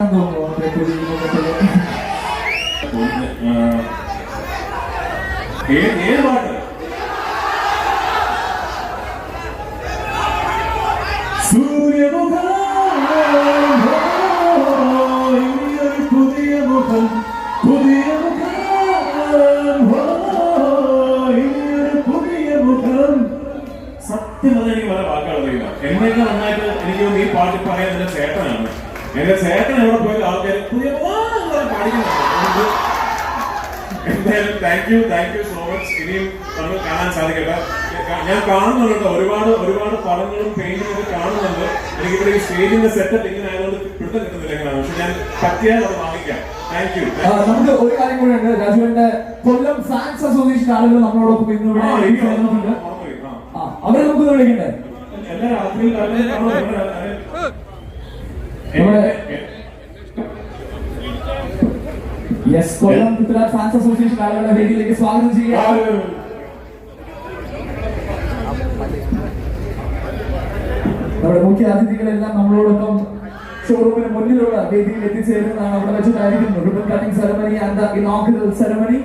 തോന്നുന്നു നമ്മുടെ പുതിയ യുഗത്തില്. ഏത് ഏത് പാട്ട് സൂര്യമുഖം ഇനിയൊരു പുതിയ മുഖം പുതിയ മുഖം ഇനിയൊരു പുതിയ മുഖം സത്യം പറഞ്ഞാൽ എനിക്ക് പല വാക്കുകൾ അറിയില്ല എന്നേക്കാൾ നന്നായിട്ട് എനിക്ക് തോന്നുന്നു ഈ പാട്ട് പറയാൻ എന്റെ ചേട്ടനാണ് എന്റെ ചേട്ടൻ എവിടെ പോയത് ആൾക്കാർ പുതിയ എന്തായാലും thank you thank you so much ഇനിയും നമ്മൾ കാണാൻ സാധിക്കട്ടെ. ഞാൻ കാണുന്നുണ്ട് ഒരുപാട് ഒരുപാട് പടങ്ങളും പെയിന്റും ഒക്കെ കാണുന്നുണ്ട്. എനിക്ക് ഇവിടെ ഈ സ്റ്റേജിന്റെ സെറ്റപ്പ് ഇങ്ങനെ ആയതുകൊണ്ട് പിടുത്തം കിട്ടുന്നില്ല എങ്ങനെയാണ്. പക്ഷെ ഞാൻ പറ്റിയാൽ അത് വാങ്ങിക്കാം. താങ്ക് യു നമുക്ക് ഒരു കാര്യം കൂടെ ഉണ്ട്. രാജുവിന്റെ കൊല്ലം ഫാൻസ് അസോസിയേഷൻ ആളുകൾ നമ്മളോടൊപ്പം ഇന്ന് ഇവിടെ അവരെ നമുക്ക് വിളിക്കണ്ടേ? എല്ലാ രാത്രിയും yes Kollam Prithviraj fans association ആളുകളുടെ വേദിയിലേക്ക് സ്വാഗതം ചെയ്യാം നമ്മുടെ മുഖ്യ അതിഥികളെല്ലാം നമ്മളോടൊപ്പം ഷോറൂമിന് മുന്നിലുള്ള വേദിയിൽ എത്തിച്ചേരുന്നതാണ് അവിടെ വെച്ചിട്ടായിരിക്കുന്നു ribbon cutting ceremony and inaugural ceremony